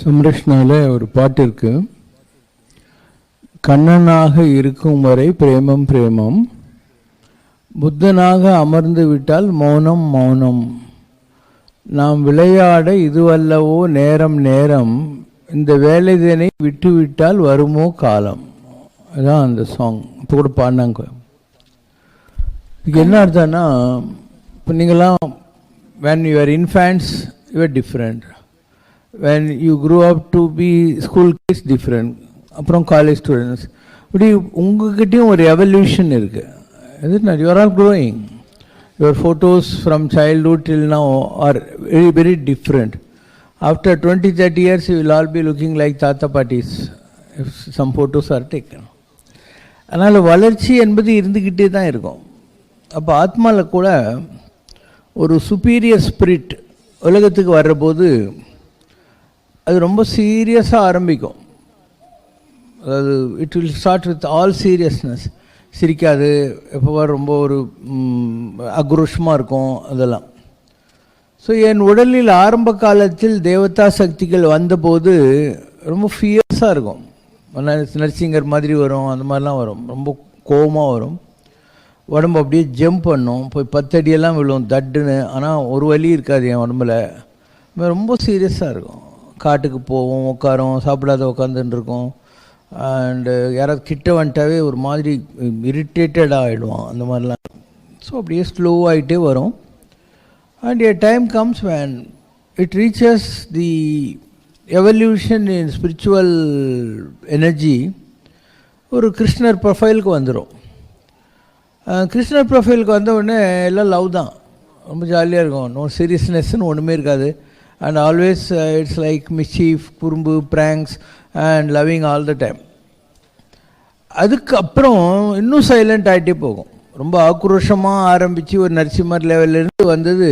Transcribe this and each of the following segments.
சம்ரஷ்ணால ஒரு பாட்டு இருக்கு. கண்ணனாக இருக்கும் வரை பிரேமம் பிரேமம். புத்தனாக அமர்ந்து விட்டால் மௌனம் மௌனம். நாம் விளையாட இதுவல்லவோ நேரம் நேரம். இந்த வேலைதனை விட்டுவிட்டால் வருமோ காலம். அதான் அந்த சாங் இப்போ கூட பாடினாங்க. இதுக்கு என்ன அர்த்தம்னா இப்போ நீங்களாம் van you infants infants different when you grew up to be school kids different அப்புறம் காலேஜ் ஸ்டூடெண்ட்ஸ் இப்படி உங்ககிட்டயும் ஒரு எவல்யூஷன் இருக்குது இது you are all growing your photos from childhood till now are very very different after twenty thirty years you will all be looking like தாத்தா பாட்டிஸ். If some photos are taken அதனால் வளர்ச்சி என்பது இருந்துக்கிட்டே தான் இருக்கும். அப்போ ஆத்மாவில் கூட ஒரு சுப்பீரியர் ஸ்பிரிட் உலகத்துக்கு வர்றபோது அது ரொம்ப சீரியஸாக ஆரம்பிக்கும். அதாவது it will start with all seriousness சிரிக்காது எப்போவா ரொம்ப ஒரு அக்ரோஷமாக இருக்கும் அதெல்லாம். ஸோ என் உடலில் ஆரம்ப காலத்தில் தேவதா சக்திகள் வந்தபோது ரொம்ப ஃபியர்ஸாக இருக்கும். நர்சிங்கர் மாதிரி வரும் அந்த மாதிரிலாம் வரும். ரொம்ப கோவமாக வரும். உடம்பு அப்படியே ஜம்ப் பண்ணும். போய் பத்தடியெல்லாம் விழும் தட்டுன்னு. ஆனால் ஒரு வலி இருக்காது என் உடம்புல. ரொம்ப சீரியஸாக இருக்கும். காட்டுக்கு போவோம் உட்காரோம் சாப்பிடாத உட்காந்துட்டு இருக்கோம். அண்டு யாராவது கிட்ட வந்துட்டாவே ஒரு மாதிரி இரிட்டேட்டடாக ஆகிடுவான் அந்த மாதிரிலாம். ஸோ அப்படியே ஸ்லோவாகிட்டே வரும். And a time comes when it reaches the evolution in spiritual energy ஒரு கிருஷ்ணர் ப்ரொஃபைலுக்கு வந்துடும் கிருஷ்ணர் ப்ரொஃபைலுக்கு வந்த உடனே எல்லாம் லவ் தான். ரொம்ப ஜாலியாக இருக்கும். நோ சீரியஸ்னஸ்ன்னு ஒன்றுமே இருக்காது. And always it's like mischief குறும்பு pranks and loving all the time அதுக்கப்புறம் இன்னும் சைலண்ட் ஆகிட்டே போகும். ரொம்ப ஆக்ரோஷமாக ஆரம்பித்து ஒரு நரசிம்மர் லெவல்லேருந்து வந்தது.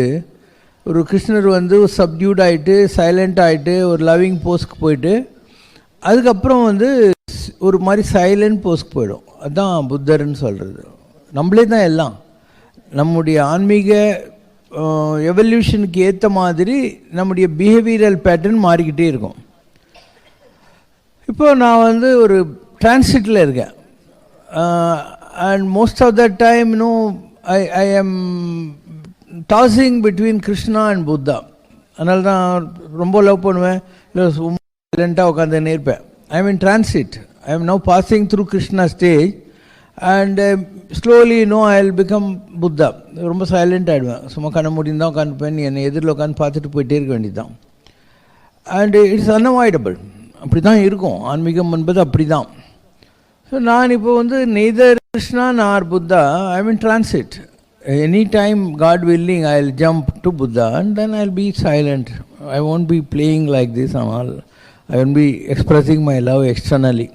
ஒரு கிருஷ்ணர் வந்து சப்டியூட் ஆகிட்டு சைலண்ட் ஆகிட்டு ஒரு லவ்விங் போஸ்க்கு போயிட்டு அதுக்கப்புறம் வந்து ஒரு மாதிரி சைலண்ட் போஸ்க்கு போயிடும். அதுதான் புத்தர்னு சொல்கிறது நம்மளே தான் எல்லாம். நம்முடைய ஆன்மீக எவல்யூஷனுக்கு ஏற்ற மாதிரி நம்முடைய பிஹேவியரல் பேட்டர்ன் மாறிக்கிட்டே இருக்கும். இப்போ நான் வந்து ஒரு டிரான்சிட்டில் இருக்கேன். And most of the time no I I am tossing between Krishna and Buddha அதனால தான் ரொம்ப லவ் பண்ணுவேன். இல்லை சைலண்ட்டாக உட்காந்துன்னு இருப்பேன். I mean transit I am now passing through Krishna stage and slowly no I will become Buddha ரொம்ப silent ஆகிடுவேன் சும்மா கண்ண முடியும் உட்காந்துப்பேன் என்னை எதிரில் உட்காந்து பார்த்துட்டு போயிட்டே இருக்க வேண்டியதுதான். அண்ட் இட்ஸ் அன்அவாய்டபிள் அப்படி தான் இருக்கும். ஆன்மீகம் என்பது அப்படி தான் ஸோ நான் இப்போ வந்து neither Krishna nor Buddha I mean transit any time God willing I will jump to Buddha and then I will be silent I won't be playing like this all I won't be expressing my love externally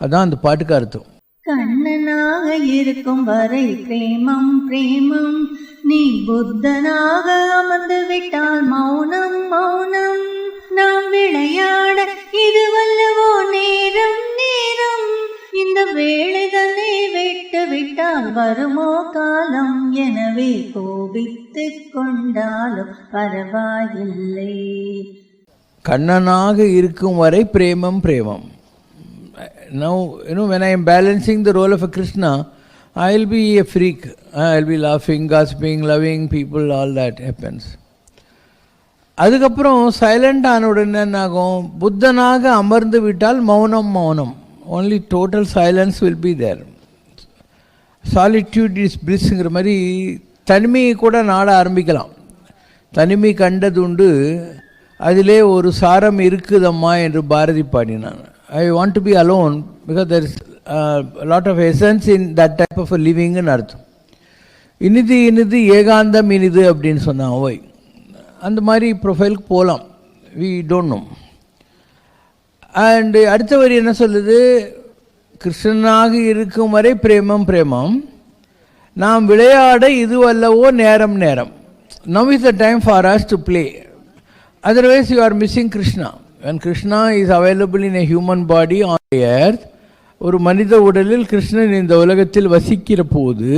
அதுதான் அந்த பாட்டுக்கு அர்த்தம். கண்ணனாக இருக்கும் வரை பிரேமம் பிரேமம். நீ புத்தனாக அமர்ந்து விட்டால் மௌனம் மௌனம். நாம் விளையாட இது வல்லவோ நேரம் நேரம். இந்த வேலை தன்னை விட்டு விட்டால் வருமோ காலம்? எனவே கோபித்து கொண்டாலும் பரவாயில்லை. கண்ணனாக இருக்கும் வரை Premam Premam. Uh, now you know when i am balancing the role of a krishna i will be a freak. I will be laughing gossiping loving people all that happens. அதுக்கப்புறம் சைலண்ட் ஆன உடனே என்ன ஆகும்? புத்தனாக அமர்ந்து விட்டால் மௌனம் மௌனம். Only total silence will be there solitude is பிளிஸ்ங்கிற மாதிரி தனிமையை கூட நாட ஆரம்பிக்கலாம். தனிமை கண்டதுண்டு அதிலே ஒரு சாரம் இருக்குதம்மா என்று பாரதி பாடினான். I want to be alone because there is lot of essence in that type of லிவிங்னு அர்த்தம் இனிது இனிது ஏகாந்தம் இனிது அப்படின்னு சொன்னான் ஓய் அந்த மாதிரி ப்ரொஃபைலுக்கு போகலாம் வி டோன்ட் நோ அண்டு அடுத்த வரி என்ன சொல்லுது? கிருஷ்ணனாக இருக்கும் வரை பிரேமம் பிரேமம். நாம் விளையாட இது அல்லவோ நேரம் நேரம். Now is the time for us to play otherwise you are missing Krishna when Krishna is available in a human body on the ஒரு மனித உடலில் கிருஷ்ணன் இந்த உலகத்தில் வசிக்கிற போது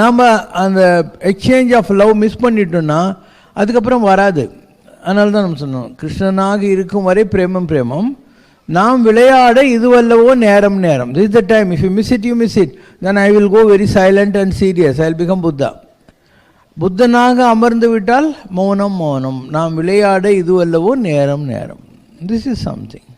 நாம் அந்த எக்ஸ்சேஞ்ச் ஆஃப் லவ் மிஸ் பண்ணிட்டோம்னா அதுக்கப்புறம் வராது. அதனால தான் நம்ம சொன்னோம் கிருஷ்ணனாக இருக்கும் வரை பிரேமம் பிரேமம். நாம் விளையாட இதுவல்லவோ நேரம் நேரம். This the time if you miss it you miss it then I will go very silent and serious I will become Buddha புத்தனாக அமர்ந்து விட்டால் மௌனம் மௌனம். நாம் விளையாட இதுவல்லவோ நேரம் நேரம். This is something